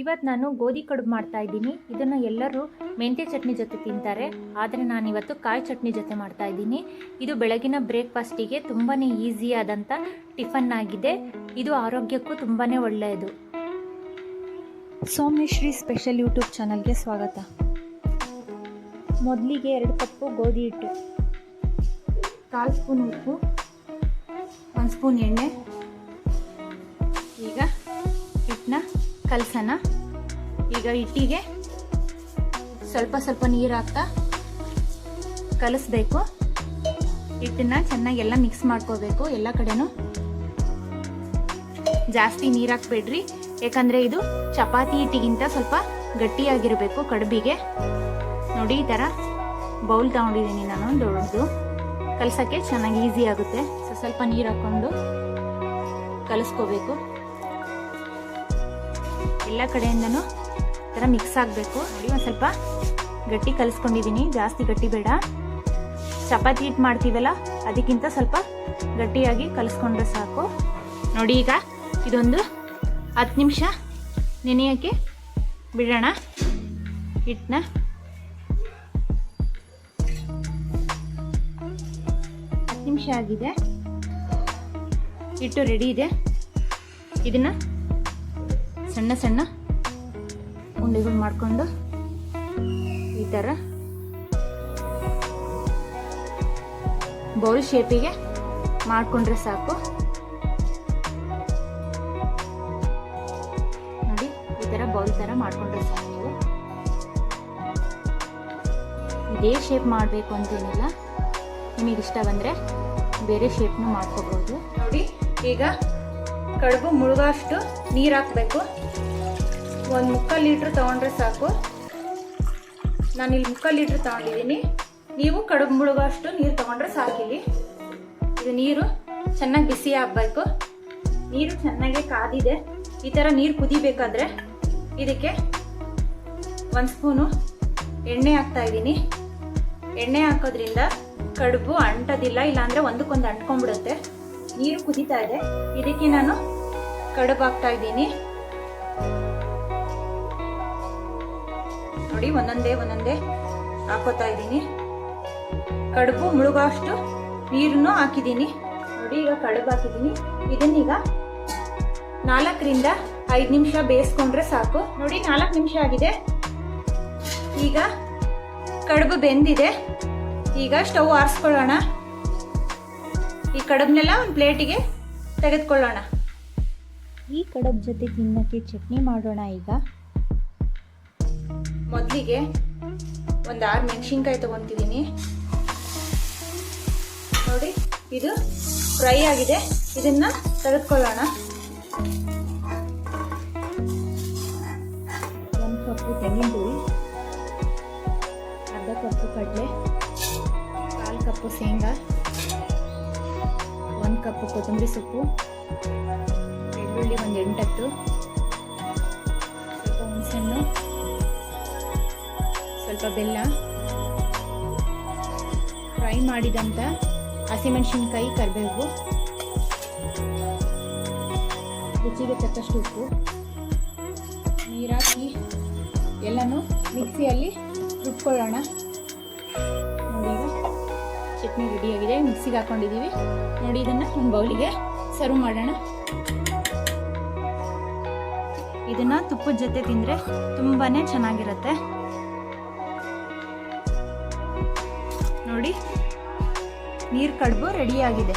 ಇವತ್ತು ನಾನು ಗೋಧಿ ಕಡುಬು ಮಾಡ್ತಾ ಇದ್ದೀನಿ. ಇದನ್ನು ಎಲ್ಲರೂ ಮೆಂತ್ಯ ಚಟ್ನಿ ಜೊತೆ ತಿಂತಾರೆ. ಆದರೆ ನಾನು ಇವತ್ತು ಕಾಯಿ ಚಟ್ನಿ ಜೊತೆ ಮಾಡ್ತಾ ಇದ್ದೀನಿ. ಇದು ಬೆಳಗಿನ ಬ್ರೇಕ್ಫಾಸ್ಟಿಗೆ ತುಂಬಾ ಈಸಿಯಾದಂಥ ಟಿಫನ್ ಆಗಿದೆ. ಇದು ಆರೋಗ್ಯಕ್ಕೂ ತುಂಬಾ ಒಳ್ಳೆಯದು. ಸೋಮ್ಯಶ್ರೀ ಸ್ಪೆಷಲ್ ಯೂಟ್ಯೂಬ್ ಚಾನಲ್ಗೆ ಸ್ವಾಗತ. ಮೊದಲಿಗೆ ಎರಡು ಕಪ್ಪು ಗೋಧಿ ಹಿಟ್ಟು, ಕಾಲು ಸ್ಪೂನ್ ಉಪ್ಪು, ಒಂದು ಸ್ಪೂನ್ ಎಣ್ಣೆ ಕಲಸೋಣ. ಈಗ ಹಿಟ್ಟಿಗೆ ಸ್ವಲ್ಪ ಸ್ವಲ್ಪ ನೀರು ಹಾಕ್ತಾ ಕಲಿಸ್ಬೇಕು. ಹಿಟ್ಟನ್ನ ಚೆನ್ನಾಗಿ ಎಲ್ಲ ಮಿಕ್ಸ್ ಮಾಡ್ಕೋಬೇಕು. ಎಲ್ಲ ಕಡೆನೂ ಜಾಸ್ತಿ ನೀರು ಹಾಕ್ಬೇಡ್ರಿ. ಯಾಕಂದರೆ ಇದು ಚಪಾತಿ ಹಿಟ್ಟಿಗಿಂತ ಸ್ವಲ್ಪ ಗಟ್ಟಿಯಾಗಿರಬೇಕು ಕಡುಬಿಗೆ. ನೋಡಿ ಈ ಥರ ಬೌಲ್ ತಗೊಂಡಿದ್ದೀನಿ ನಾನು ದೊಡ್ಡದು. ಕಲಸೋಕ್ಕೆ ಚೆನ್ನಾಗಿ ಈಸಿ ಆಗುತ್ತೆ. ಸ್ವಲ್ಪ ನೀರು ಹಾಕ್ಕೊಂಡು ಕಲಿಸ್ಕೋಬೇಕು. ಎಲ್ಲ ಕಡೆಯಿಂದನೂ ಈ ಥರ ಮಿಕ್ಸ್ ಆಗಬೇಕು. ನೋಡಿ, ಒಂದು ಸ್ವಲ್ಪ ಗಟ್ಟಿ ಕಲಿಸ್ಕೊಂಡಿದ್ದೀನಿ ಜಾಸ್ತಿ ಗಟ್ಟಿ ಬೇಡ. ಚಪಾತಿ ಹಿಟ್ಟು ಮಾಡ್ತೀವಲ್ಲ, ಅದಕ್ಕಿಂತ ಸ್ವಲ್ಪ ಗಟ್ಟಿಯಾಗಿ ಕಲಿಸ್ಕೊಂಡ್ರೆ ಸಾಕು. ನೋಡಿ, ಈಗ ಇದೊಂದು ಹತ್ತು ನಿಮಿಷ ನೆನೆಯೋಕ್ಕೆ ಬಿಡೋಣ. ಹಿಟ್ಟನ್ನ ಹತ್ತು ನಿಮಿಷ ಆಗಿದೆ. ಹಿಟ್ಟು ರೆಡಿ ಇದೆ. ಇದನ್ನು ಸಣ್ಣ ಸಣ್ಣ ಉಂಡೆಗಳು ಮಾಡಿಕೊಂಡು ಈ ಥರ ಬೌಲ್ ಶೇಪಿಗೆ ಮಾಡಿಕೊಂಡ್ರೆ ಸಾಕು. ನೋಡಿ, ಈ ಥರ ಬೌಲ್ ಥರ ಮಾಡಿಕೊಂಡ್ರೆ ಸಾಕು ನೀವು. ಇದೇ ಶೇಪ್ ಮಾಡಬೇಕು ಅಂತೇನಿಲ್ಲ. ನಿಮಗೆ ಇಷ್ಟ ಬಂದರೆ ಬೇರೆ ಶೇಪ್ನು ಮಾಡ್ಕೋಬೋದು. ನೋಡಿ, ಈಗ ಕಡುಬು ಮುಳುಗೋಷ್ಟು ನೀರು ಹಾಕಬೇಕು. ಒಂದು ಮುಕ್ಕಾಲು ಲೀಟ್ರ್ ತೊಗೊಂಡ್ರೆ ಸಾಕು. ನಾನು ಇಲ್ಲಿ ಮುಕ್ಕಾಲು ಲೀಟ್ರ್ ತೊಗೊಂಡಿದ್ದೀನಿ. ನೀವು ಕಡುಬು ಮುಳುಗೋಷ್ಟು ನೀರು ತೊಗೊಂಡ್ರೆ ಸಾಕಿಲ್ಲಿ ಇದು ನೀರು ಚೆನ್ನಾಗಿ ಬಿಸಿ ಆಗಬೇಕು. ನೀರು ಚೆನ್ನಾಗಿ ಕಾದಿದೆ. ಈ ಥರ ನೀರು ಕುದಿಬೇಕಾದ್ರೆ ಇದಕ್ಕೆ ಒಂದು ಸ್ಪೂನು ಎಣ್ಣೆ ಹಾಕ್ತಾ ಇದ್ದೀನಿ. ಎಣ್ಣೆ ಹಾಕೋದ್ರಿಂದ ಕಡುಬು ಅಂಟೋದಿಲ್ಲ, ಇಲ್ಲಾಂದರೆ ಒಂದಕ್ಕೊಂದು ಅಂಟ್ಕೊಂಡ್ಬಿಡುತ್ತೆ. ನೀರು ಕುದೀತಾ ಇದೆ. ಇದಕ್ಕೆ ನಾನು ಕಡುಬು ಹಾಕ್ತಾ ಇದ್ದೀನಿ. ನೋಡಿ, ಒಂದೊಂದೇ ಒಂದೊಂದೇ ಹಾಕೋತಾ ಇದ್ದೀನಿ. ಕಡುಬು ಮುಳುಗೋಷ್ಟು ನೀರನ್ನು ಹಾಕಿದ್ದೀನಿ. ನೋಡಿ, ಈಗ ಕಡುಬು ಹಾಕಿದ್ದೀನಿ. ಇದನ್ನೀಗ ನಾಲ್ಕರಿಂದ ಐದು ನಿಮಿಷ ಬೇಯಿಸ್ಕೊಂಡ್ರೆ ಸಾಕು. ನೋಡಿ, ನಾಲ್ಕು ನಿಮಿಷ ಆಗಿದೆ. ಈಗ ಕಡುಬು ಬೆಂದಿದೆ. ಈಗ ಸ್ಟವ್ ಆರಿಸ್ಕೊಳ್ಳೋಣ. ಈ ಕಡುಬನ್ನೆಲ್ಲ ಒಂದು ಪ್ಲೇಟಿಗೆ ತೆಗೆದುಕೊಳ್ಳೋಣ. ಈ ಕಡಬ್ ಜೊತೆ ತಿನ್ನಕ್ಕೆ ಚಟ್ನಿ ಮಾಡೋಣ ಈಗ. ಮೊದಲಿಗೆ ಒಂದು ಆರು ಮೆಣಸಿನ್ಕಾಯಿ ತೊಗೊತಿದ್ದೀನಿ. ನೋಡಿ ಇದು ಫ್ರೈ ಆಗಿದೆ. ಇದನ್ನ ತೆಗೆದುಕೊಳ್ಳೋಣ. ಒಂದು ಕಪ್ಪು ತೆಂಗಿನ ತುರಿ ಅರ್ಧ ಕಪ್ಪು ಕಡಲೆ ಕಾಲು ಕಪ್ಪು ಶೇಂಗಾ. ಕಪ್ಪು ಕೊತ್ತಂಬರಿ ಸೊಪ್ಪು, ಬೆಳ್ಳುಳ್ಳಿ ಒಂದು ಎಂಟತ್ತು, ಸ್ವಲ್ಪ ಹುಣಸಣ್ಣು ಸ್ವಲ್ಪ ಬೆಲ್ಲ, ಫ್ರೈ ಮಾಡಿದಂಥ ಹಸಿಮೆಣಸಿನ್ಕಾಯಿ, ಕರಿಬೇವು, ರುಚಿಗೆ ತಕ್ಕಷ್ಟು ಉಪ್ಪು, ನೀರಾಕಿ ಎಲ್ಲನೂ ಮಿಕ್ಸಿಯಲ್ಲಿ ರುಬ್ಕೊಳ್ಳೋಣ. ಚಟ್ನಿ ರೆಡಿಯಾಗಿದೆ. ಮಿಕ್ಸಿಗೆ ಹಾಕೊಂಡಿದ್ದೀವಿ. ನೋಡಿ, ಇದನ್ನು ಒಂದು ಬೌಲಿಗೆ ಸರ್ವ್ ಮಾಡೋಣ. ಇದನ್ನು ತುಪ್ಪದ ಜೊತೆ ತಿಂದರೆ ತುಂಬಾ ಚೆನ್ನಾಗಿರುತ್ತೆ. ನೋಡಿ, ನೀರು ಕಡುಬು ರೆಡಿಯಾಗಿದೆ.